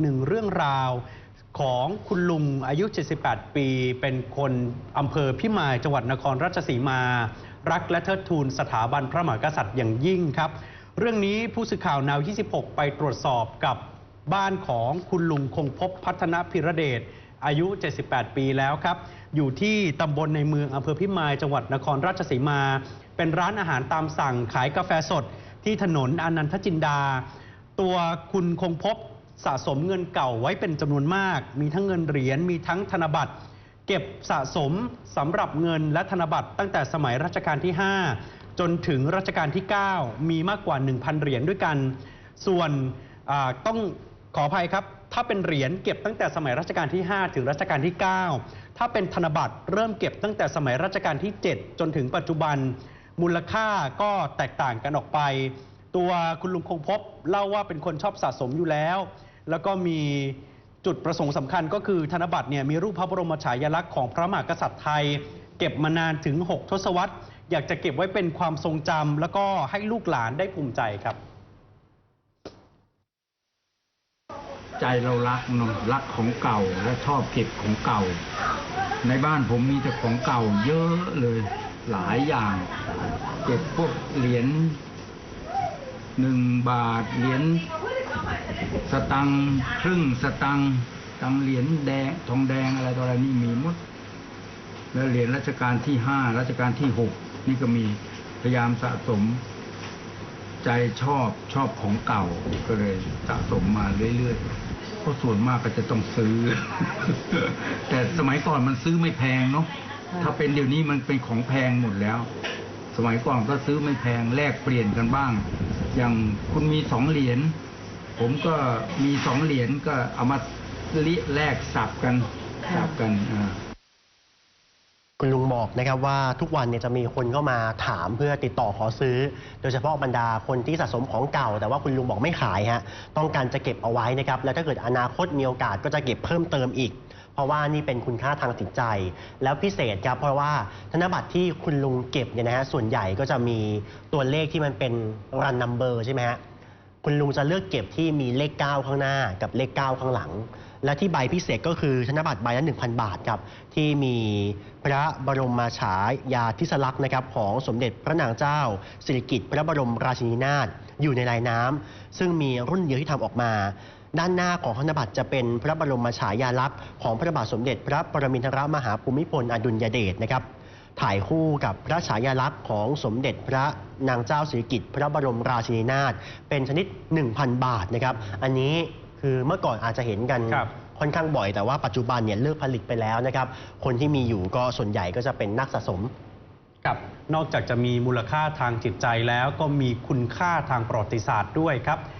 หนึ่งเรื่องราวของคุณลุงอายุ 78 ปี เป็นคนอำเภอพิมายจังหวัดนครราชสีมา รักและเทิดทูนสถาบันพระมหากษัตริย์อย่างยิ่งครับ เรื่องนี้ผู้สื่อข่าวนาว 26 ไปตรวจสอบกับบ้านของคุณลุงคงพบพัฒนพิระเดชอายุ 78 ปีแล้วครับ อยู่ที่ตำบลในเมืองอำเภอพิมายจังหวัดนครราชสีมา เป็นร้านอาหารตามสั่งขายกาแฟสดที่ถนนอนันทจินดา ตัวคุณคงพบ สะสมเงินเก่าไว้เป็นจำนวนมาก มีทั้งเงินเหรียญมีทั้งธนบัตร เก็บสะสมสำหรับเงินและธนบัตรตั้งแต่สมัยรัชกาลที่ 5 จนถึงรัชกาลที่ 9 มีมากกว่า 1,000 เหรียญด้วยกัน ส่วนต้องขออภัยครับ ถ้าเป็นเหรียญเก็บตั้งแต่สมัยรัชกาลที่ 5 ถึงรัชกาลที่ 9 ถ้าเป็นธนบัตรเริ่มเก็บตั้งแต่สมัยรัชกาลที่ 7 จนถึงปัจจุบัน มูลค่าก็แตกต่างกันออกไป ตัวคุณลุงคงพบเล่าว่าเป็นคนชอบสะสมอยู่แล้ว แล้วก็มีจุดประสงค์สำคัญก็คือธนบัตรเนี่ยมีรูปพระบรมฉายาลักษณ์ของพระมหากษัตริย์ไทย เก็บมานานถึง 6 ทศวรรษ อยากจะเก็บไว้เป็นความทรงจำแล้วก็ให้ลูกหลานได้ภูมิใจครับ ใจเรารักเนอะรักของเก่าและชอบเก็บของเก่า ในบ้านผมมีแต่ของเก่าเยอะเลยหลายอย่างเก็บพวกเหรียญหนึ่งบาทเหรียญ สตังครึ่งสตังตังเหรียญแดงทองแดงอะไรต่ออะไรนี่มีหมด แล้วเหรียญรัชกาลที่ห้ารัชกาลที่หกนี่ก็มีพยายามสะสม ใจชอบชอบของเก่าก็เลยสะสมมาเรื่อยๆเพราะส่วนมากก็จะต้องซื้อ แต่สมัยก่อนมันซื้อไม่แพงเนาะถ้าเป็นเดี๋ยวนี้มันเป็นของแพงหมดแล้ว สมัยก่อนก็ซื้อไม่แพงแลกเปลี่ยนกันบ้าง อย่างคุณมีสองเหรียญ ผมก็มีสองเหรียญก็เอามาลิแลกสับกันสับกันอ่า คุณลุงบอกนะครับว่าทุกวันเนี่ยจะมีคนเข้ามาถามเพื่อติดต่อขอซื้อ โดยเฉพาะบรรดาคนที่สะสมของเก่า แต่ว่าคุณลุงบอกไม่ขายฮะต้องการจะเก็บเอาไว้นะครับแล้วถ้าเกิดอนาคตมีโอกาสก็จะเก็บเพิ่มเติมอีก เพราะว่านี่เป็นคุณค่าทางจิตใจ แล้วพิเศษครับเพราะว่าธนบัตรที่คุณลุงเก็บเนี่ยนะฮะส่วนใหญ่ก็จะมีตัวเลขที่มันเป็นรันนัมเบอร์ใช่ไหมฮะ คุณลุงจะเลือกเก็บที่มีเลข 9 ข้างหน้ากับเลข 9 ข้างหลัง และที่ใบพิเศษก็คือธนบัตรใบละ1,000 บาทครับที่มีพระบรมมาฉายาธิสลักษณ์นะครับของสมเด็จพระนางเจ้า สิริกิติ์พระบรมราชินีนาถอยู่ในลายน้ำซึ่งมีรุ่นเดียวที่ทำออกมา ด้านหน้าของธนบัตรจะเป็นพระบรมมาฉายาลักษณ์ของพระบาทสมเด็จ พระปรมินทรมหาภูมิพลอดุลยเดชนะครับ ถ่ายคู่กับพระฉายาลักษณ์ของสมเด็จพระนางเจ้าสิริกิติ์พระบรมราชินีนาถเป็นชนิด 1,000 บาทนะครับ อันนี้คือเมื่อก่อนอาจจะเห็นกันครับค่อนข้างบ่อยแต่ว่าปัจจุบันเนี่ยเลิกผลิตไปแล้วนะครับ คนที่มีอยู่ก็ส่วนใหญ่ก็จะเป็นนักสะสมครับนอกจากจะมีมูลค่าทางจิตใจแล้วก็มีคุณค่าทางประวัติศาสตร์ด้วยครับ